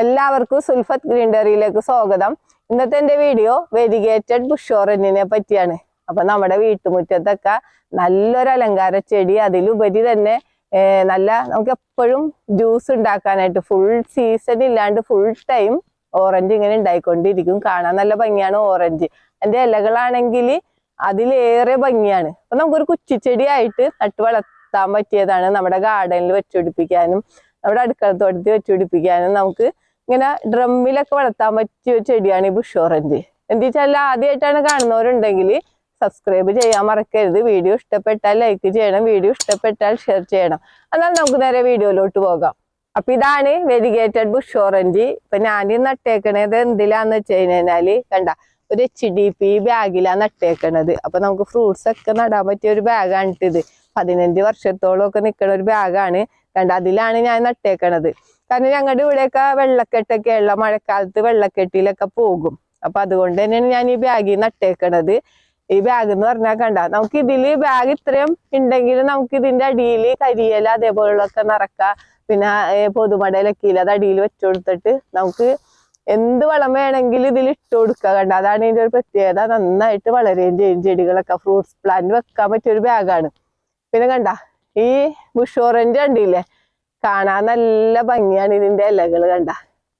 എല്ലാവർക്കും സുൽഫത്ത് ഗ്രീൻഡറിയിലേക്ക് സ്വാഗതം. ഇന്നത്തെ എന്റെ വീഡിയോ വെരിഗേറ്റഡ് ബുഷോറിനെ പറ്റിയാണ്. അപ്പൊ നമ്മുടെ വീട്ടുമുറ്റത്തൊക്കെ നല്ലൊരു അലങ്കാര ചെടി അതിലുപരി തന്നെ നല്ല നമുക്ക് എപ്പോഴും ജ്യൂസ് ഉണ്ടാക്കാനായിട്ട് ഫുൾ സീസൺ ഇല്ലാണ്ട് ഫുൾ ടൈം ഓറഞ്ച് ഇങ്ങനെ ഉണ്ടായിക്കൊണ്ടിരിക്കും. കാണാൻ നല്ല ഭംഗിയാണ് ഓറഞ്ച് അതിന്റെ ഇലകളാണെങ്കിൽ അതിലേറെ ഭംഗിയാണ്. അപ്പൊ നമുക്കൊരു കുച്ചിച്ചെടിയായിട്ട് നട്ട് വളർത്താൻ പറ്റിയതാണ് നമ്മുടെ ഗാർഡനിൽ വെച്ചുപിടിപ്പിക്കാനും നമ്മുടെ അടുക്കളത്തോട്ടത്തിൽ വെച്ചുപിടിപ്പിക്കാനും നമുക്ക് ഇങ്ങനെ ഡ്രമ്മിലൊക്കെ വളർത്താൻ പറ്റിയ ചെടിയാണ് ഈ ബുഷ് ഓറഞ്ച്. എന്ത് വെച്ചാൽ ആദ്യമായിട്ടാണ് കാണുന്നവരുണ്ടെങ്കിൽ സബ്സ്ക്രൈബ് ചെയ്യാൻ മറക്കരുത്. വീഡിയോ ഇഷ്ടപ്പെട്ടാൽ ലൈക്ക് ചെയ്യണം. വീഡിയോ ഇഷ്ടപ്പെട്ടാൽ ഷെയർ ചെയ്യണം. എന്നാൽ നമുക്ക് നേരെ വീഡിയോയിലോട്ട് പോകാം. അപ്പൊ ഇതാണ് വെരിഗേറ്റഡ് ബുഷ് ഓറഞ്ച്. ഇപ്പൊ ഞാൻ നട്ടേക്കണത് എന്തിലാന്ന് വെച്ച് കഴിഞ്ഞാൽ കണ്ട ഒരു എച്ച് ഡി പി ബാഗിലാണ് നട്ടേക്കണത്. അപ്പൊ നമുക്ക് ഫ്രൂട്ട്സ് ഒക്കെ നടാൻ പറ്റിയ ഒരു ബാഗാണ് ഇത്. പതിനഞ്ച് വർഷത്തോളം ഒക്കെ നിൽക്കുന്ന ഒരു ബാഗാണ് കണ്ട? അതിലാണ് ഞാൻ നട്ടേക്കണത്. കാരണം ഞങ്ങളുടെ ഇവിടെയൊക്കെ വെള്ളക്കെട്ടൊക്കെ ഉള്ള മഴക്കാലത്ത് വെള്ളക്കെട്ടിലൊക്കെ പോകും. അപ്പൊ അതുകൊണ്ട് തന്നെയാണ് ഞാൻ ഈ ബാഗിൽ നട്ടേക്കണത്. ഈ ബാഗ് എന്ന് പറഞ്ഞാൽ കണ്ട? നമുക്ക് ഇതിൽ ബാഗ് ഇത്രയും ഉണ്ടെങ്കിൽ നമുക്ക് ഇതിന്റെ അടിയിൽ കരിയില അതേപോലുള്ളൊക്കെ നിറക്കാം. പിന്നെ പൊതുമടയിലൊക്കെ ഇല്ല അത് അടിയിൽ വെച്ചു കൊടുത്തിട്ട് നമുക്ക് എന്ത് വളം വേണമെങ്കിലും ഇതിൽ ഇട്ട് കൊടുക്കുക കണ്ട? അതാണ് ഇതിന്റെ ഒരു പ്രത്യേകത. നന്നായിട്ട് വളരുകയും ചെയ്യും. ചെടികളൊക്കെ ഫ്രൂട്ട്സ് പ്ലാന്റ് വെക്കാൻ പറ്റിയ ഒരു ബാഗാണ് പിന്നെ കണ്ട ഈ ബുഷ് ഓറഞ്ച് കണ്ടില്ലേ? കാണാൻ നല്ല ഭംഗിയാണ് ഇതിന്റെ ഇലകൾ കണ്ട.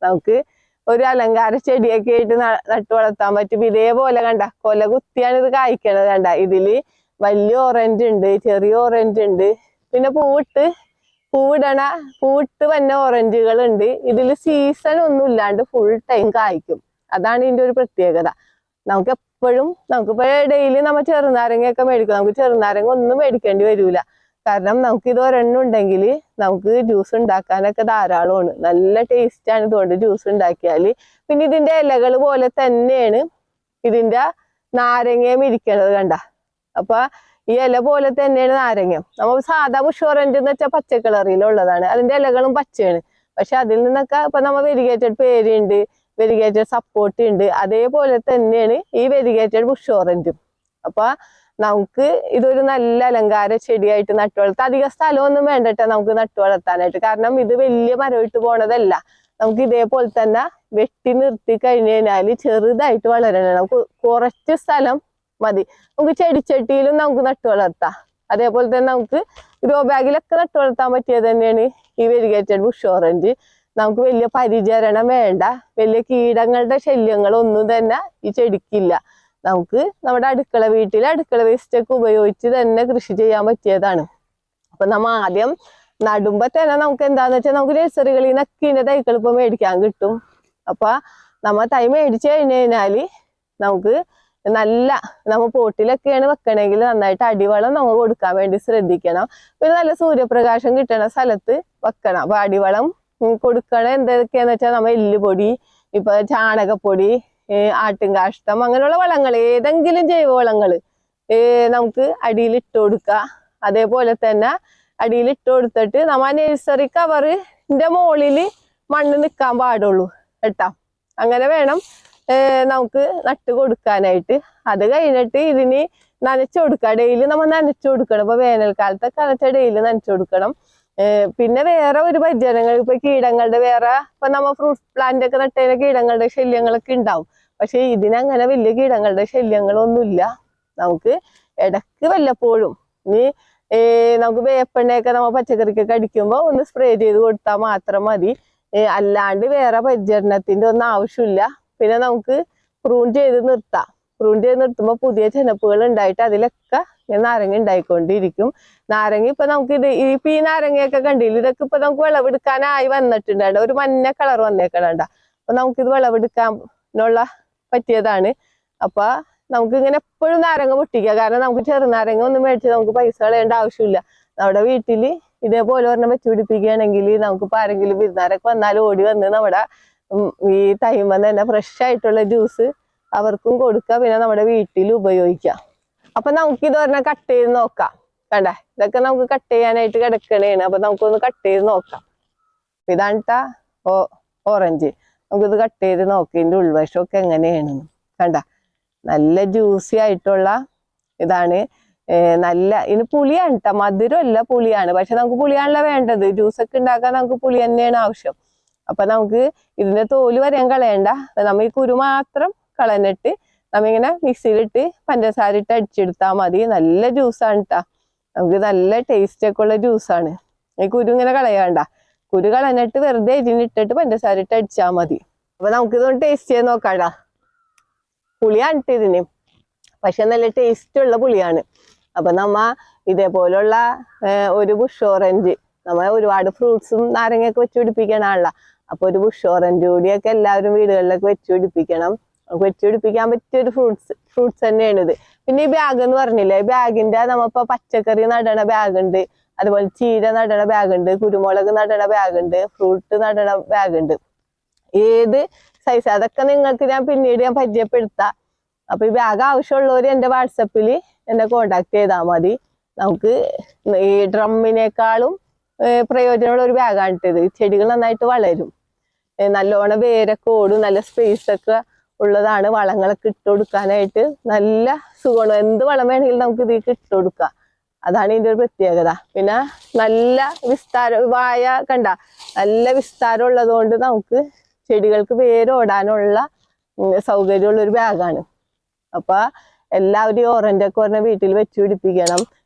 നമുക്ക് ഒരു അലങ്കാര ചെടിയൊക്കെ ആയിട്ട് നട്ടു വളർത്താൻ പറ്റും. ഇതേപോലെ കണ്ട കൊല കുത്തിയാണ് ഇത് കായ്ക്കണത് കണ്ട. ഇതിൽ വലിയ ഓറഞ്ച് ഉണ്ട് ചെറിയ ഓറഞ്ച് ഉണ്ട്. പിന്നെ പൂവിട്ട് പൂവിടണ പൂട്ട് വന്ന ഓറഞ്ചുകൾ ഉണ്ട് ഇതിൽ സീസൺ ഒന്നും ഇല്ലാണ്ട് ഫുൾ ടൈം കായ്ക്കും. അതാണ് ഇതിന്റെ ഒരു പ്രത്യേകത. നമുക്ക് എപ്പോഴും നമുക്കിപ്പോ ഡെയിലി നമ്മ ചെറുനാരങ്ങയൊക്കെ മേടിക്കും. നമുക്ക് ചെറുനാരങ്ങ ഒന്നും മേടിക്കേണ്ടി വരൂല. കാരണം നമുക്ക് ഇത് ഒരെണ്ണം ഉണ്ടെങ്കിൽ നമുക്ക് ജ്യൂസ് ഉണ്ടാക്കാനൊക്കെ ധാരാളമാണ്. നല്ല ടേസ്റ്റ് ആണ് ഇതുകൊണ്ട് ജ്യൂസ് ഉണ്ടാക്കിയാൽ പിന്നെ ഇതിന്റെ ഇലകൾ പോലെ തന്നെയാണ് ഇതിന്റെ നാരങ്ങയും ഇരിക്കണത് കണ്ട. അപ്പൊ ഈ ഇല പോലെ തന്നെയാണ് നാരങ്ങ. നമ്മൾ സാധാ ബുഷ് എന്ന് വെച്ചാൽ പച്ചക്കളറിയിലുള്ളതാണ് അതിന്റെ ഇലകളും പച്ചയാണ്. പക്ഷെ അതിൽ നിന്നൊക്കെ ഇപ്പൊ നമ്മ വെരിഗേറ്റഡ് പേരുണ്ട് വെരിഗേറ്റഡ് സപ്പോർട്ട് ഉണ്ട് അതേപോലെ തന്നെയാണ് ഈ വെരിഗേറ്റഡ് പുഷ്പറഞ്ചും അപ്പൊ നമുക്ക് ഇതൊരു നല്ല അലങ്കാര ചെടിയായിട്ട് നട്ടു വളർത്താം. അധിക സ്ഥലമൊന്നും വേണ്ടട്ടെ നമുക്ക് നട്ടു വളർത്താനായിട്ട്. കാരണം ഇത് വലിയ മരമിട്ട് പോണതല്ല. നമുക്ക് ഇതേപോലെ തന്നെ വെട്ടി നിർത്തി കഴിഞ്ഞു കഴിഞ്ഞാൽ ചെറുതായിട്ട് വളരണം. നമുക്ക് കുറച്ച് സ്ഥലം മതി. നമുക്ക് ചെടിച്ചട്ടിയിലും നമുക്ക് നട്ടു വളർത്താം. അതേപോലെ തന്നെ നമുക്ക് ഗ്രോ ബാഗിലൊക്കെ നട്ടു വളർത്താൻ പറ്റിയത് തന്നെയാണ് ഈ വെരിഗേറ്റഡ് ബുഷ് ഓറഞ്ച്. നമുക്ക് വലിയ പരിചരണം വേണ്ട. വലിയ കീടങ്ങളുടെ ശല്യങ്ങളൊന്നും തന്നെ ഈ ചെടിക്കില്ല. നമുക്ക് നമ്മുടെ അടുക്കള വീട്ടിൽ അടുക്കള വേസ്റ്റൊക്കെ ഉപയോഗിച്ച് തന്നെ കൃഷി ചെയ്യാൻ പറ്റിയതാണ്. അപ്പൊ നമ്മ ആദ്യം നടുമ്പോ തന്നെ നമുക്ക് എന്താന്ന് വെച്ചാൽ നമുക്ക് നഴ്സറികളിൽ നിന്നൊക്കെ ഇതിന്റെ തൈകൾ ഇപ്പൊ മേടിക്കാൻ കിട്ടും. അപ്പൊ നമ്മ തൈ മേടിച്ചു കഴിഞ്ഞു കഴിഞ്ഞാൽ നമുക്ക് നല്ല നമ്മ പോട്ടിലൊക്കെയാണ് വെക്കണമെങ്കിൽ നന്നായിട്ട് അടിവളം നമ്മൾ കൊടുക്കാൻ വേണ്ടി ശ്രദ്ധിക്കണം. പിന്നെ നല്ല സൂര്യപ്രകാശം കിട്ടണ സ്ഥലത്ത് വെക്കണം. അപ്പൊ അടിവളം കൊടുക്കണ എന്തൊക്കെയാന്ന് വെച്ചാൽ നമ്മ എല്ലുപൊടി ഇപ്പൊ ചാണകപ്പൊടി ആട്ടിൻകാഷ്ടം അങ്ങനെയുള്ള വളങ്ങൾ ഏതെങ്കിലും ജൈവവളങ്ങൾ നമുക്ക് അടിയിൽ ഇട്ട് കൊടുക്കുക അതേപോലെ തന്നെ അടിയിൽ ഇട്ട് കൊടുത്തിട്ട് നമ്മ നഴ്സറി കവറിന്റെ മുകളിൽ മണ്ണ് നിൽക്കാൻ പാടുള്ളൂ. കേട്ടാ? അങ്ങനെ വേണം നമുക്ക് നട്ട് കൊടുക്കാനായിട്ട്. അത് കഴിഞ്ഞിട്ട് ഇതിന് നനച്ചു കൊടുക്കുക. ഡെയിലി നമ്മൾ നനച്ചു കൊടുക്കണം. ഇപ്പൊ വേനൽക്കാലത്തൊക്കെ നനച്ച ഡെയിലി നനച്ചു കൊടുക്കണം. പിന്നെ വേറെ ഒരു പരിചരണങ്ങൾ ഇപ്പൊ കീടങ്ങളുടെ വേറെ ഇപ്പൊ നമ്മ ഫ്രൂട്ട്സ് പ്ലാന്റ് ഒക്കെ നട്ടതിന് കീടങ്ങളുടെ ശല്യങ്ങളൊക്കെ ഉണ്ടാവും. പക്ഷെ ഇതിനങ്ങനെ വലിയ കീടങ്ങളുടെ ശല്യങ്ങളൊന്നുമില്ല. നമുക്ക് ഇടയ്ക്ക് വല്ലപ്പോഴും ഇനി നമുക്ക് വേപ്പെണ്ണയൊക്കെ നമ്മ പച്ചക്കറിക്കൊക്കെ അടിക്കുമ്പോൾ ഒന്ന് സ്പ്രേ ചെയ്ത് കൊടുത്താൽ മാത്രം മതി. അല്ലാണ്ട് വേറെ പരിചരണത്തിന്റെ ഒന്നും ആവശ്യമില്ല. പിന്നെ നമുക്ക് പ്രൂൺ ചെയ്ത് നിർത്താം. പ്രൂൺ ചെയ്ത് നിർത്തുമ്പോൾ പുതിയ ചെനപ്പുകൾ ഉണ്ടായിട്ട് അതിലൊക്കെ ഇങ്ങനെ നാരങ്ങ ഉണ്ടായിക്കൊണ്ടിരിക്കും. നാരങ്ങ ഇപ്പൊ നമുക്ക് ഇത് ഇപ്പൊ ഈ നാരങ്ങയൊക്കെ കണ്ടില്ല? ഇതൊക്കെ ഇപ്പൊ നമുക്ക് വിളവെടുക്കാനായി വന്നിട്ടുണ്ട് ഒരു മഞ്ഞ കളർ വന്നേക്കണണ്ട. അപ്പൊ നമുക്കിത് വിളവെടുക്കാനുള്ള പറ്റിയതാണ്. അപ്പൊ നമുക്ക് ഇങ്ങനെ എപ്പോഴും നാരങ്ങ പൊട്ടിക്കുക. കാരണം നമുക്ക് ചെറുനാരങ്ങ ഒന്നും മേടിച്ച് നമുക്ക് പൈസ കളയേണ്ട ആവശ്യമില്ല. നമ്മുടെ വീട്ടിൽ ഇതേപോലെ ഒരെണ്ണം വെച്ച് പിടിപ്പിക്കുകയാണെങ്കിൽ നമുക്ക് ഇപ്പൊ ആരെങ്കിലും വിരുന്നാരൊക്കെ വന്നാൽ ഓടി വന്ന് നമ്മുടെ ഈ തൈമന്ന് തന്നെ ഫ്രഷ് ആയിട്ടുള്ള ജ്യൂസ് അവർക്കും കൊടുക്കുക പിന്നെ നമ്മുടെ വീട്ടിൽ ഉപയോഗിക്കാം. അപ്പൊ നമുക്ക് ഇത് ഒരെണ്ണം കട്ട് ചെയ്ത് നോക്കാം. കണ്ടേ? ഇതൊക്കെ നമുക്ക് കട്ട് ചെയ്യാനായിട്ട് കിടക്കണേണ്. അപ്പൊ നമുക്കൊന്ന് കട്ട് ചെയ്ത് നോക്കാം. ഇതാണ് ഓ ഓറഞ്ച് നമുക്കിത് കട്ട് ചെയ്ത് നോക്കി. ഇതിന്റെ ഉൾവശമൊക്കെ എങ്ങനെയാണ്? കണ്ട? നല്ല ജ്യൂസി ആയിട്ടുള്ള ഇതാണ്. നല്ല ഇനി പുളിയാണ് കേട്ടോ മധുരമല്ല പുളിയാണ്. പക്ഷെ നമുക്ക് പുളിയാണല്ലോ വേണ്ടത്. ജ്യൂസൊക്കെ ഉണ്ടാക്കാൻ നമുക്ക് പുളി തന്നെയാണ് ആവശ്യം. അപ്പൊ നമുക്ക് ഇതിന്റെ തോൽ വരെയും കളയണ്ട. നമ്മ ഈ കുരു മാത്രം കളഞ്ഞിട്ട് നമ്മിങ്ങനെ മിക്സിയിലിട്ട് പഞ്ചസാര ഇട്ട് അടിച്ചെടുത്താൽ മതി. നല്ല ജ്യൂസാണ് കേട്ടാ നമുക്ക് നല്ല ടേസ്റ്റ് ഒക്കെ ഉള്ള ജ്യൂസാണ് ഈ കുരു ഇങ്ങനെ കളയണ്ട. കുരു കളഞ്ഞിട്ട് വെറുതെ ഇതിനിട്ടിട്ട് പഞ്ചസാര ഇട്ട് അടിച്ചാൽ മതി. അപ്പൊ നമുക്ക് ഇതൊന്ന് ടേസ്റ്റ് ചെയ്ത് നോക്കാടാ പുളിയാണ് ഇതിന്. പക്ഷെ നല്ല ടേസ്റ്റ് ഉള്ള പുളിയാണ്. അപ്പൊ നമ്മ ഇതേപോലുള്ള ഒരു ബുഷ് ഓറഞ്ച് നമ്മ ഒരുപാട് ഫ്രൂട്ട്സും നാരങ്ങയൊക്കെ വെച്ച് പിടിപ്പിക്കണ പിടിപ്പിക്കണമല്ല അപ്പൊ ഒരു ബുഷ് ഓറഞ്ച് എല്ലാവരും വീടുകളിലൊക്കെ വെച്ച് പിടിപ്പിക്കണം. വെച്ച് പിടിപ്പിക്കാൻ പറ്റിയ ഒരു ഫ്രൂട്ട്സ് ഫ്രൂട്ട്സ് തന്നെയാണ് ഇത്. പിന്നെ ഈ ബാഗ് എന്ന് പറഞ്ഞില്ലേ? ബാഗിന്റെ നമ്മളിപ്പോ പച്ചക്കറി നടണ ബാഗ് ഉണ്ട്. അതുപോലെ ചീര നടണ ബാഗ് ഉണ്ട്. കുരുമുളക് നടണ ബാഗ് ഉണ്ട്. ഫ്രൂട്ട് നടണ ബാഗ് ഉണ്ട്. ഏത് സൈസ് അതൊക്കെ നിങ്ങൾക്ക് ഞാൻ പിന്നീട് ഞാൻ പരിചയപ്പെടുത്താം. അപ്പൊ ഈ ബാഗ് ആവശ്യമുള്ളവർ എന്റെ വാട്സപ്പിൽ എന്നെ കോണ്ടാക്ട് ചെയ്താൽ മതി. നമുക്ക് ഈ ഡ്രമ്മിനേക്കാളും പ്രയോജനമുള്ള ഒരു ബാഗാണ് ഇത്. ചെടികൾ നന്നായിട്ട് വളരും. നല്ലോണം വേരൊക്കെ ഓടും നല്ല സ്പേസ് ഒക്കെ ഉള്ളതാണ് വളങ്ങളൊക്കെ ഇട്ട് കൊടുക്കാനായിട്ട്. നല്ല സുഖമാണ്. എന്ത് വളം വേണമെങ്കിലും നമുക്ക് ഇതിലേക്ക് ഇട്ട് കൊടുക്കാം. അതാണ് ഇതിന്റെ ഒരു പ്രത്യേകത. പിന്നെ നല്ല വിസ്താരം വായ കണ്ട നല്ല വിസ്താരം ഉള്ളത് കൊണ്ട് നമുക്ക് ചെടികൾക്ക് വേരോടാനുള്ള സൗകര്യമുള്ള ഒരു ബാഗാണ് അപ്പൊ എല്ലാവരും ഓറന്റെ ഒക്കെ പറഞ്ഞ വീട്ടിൽ വെച്ച് പിടിപ്പിക്കണം.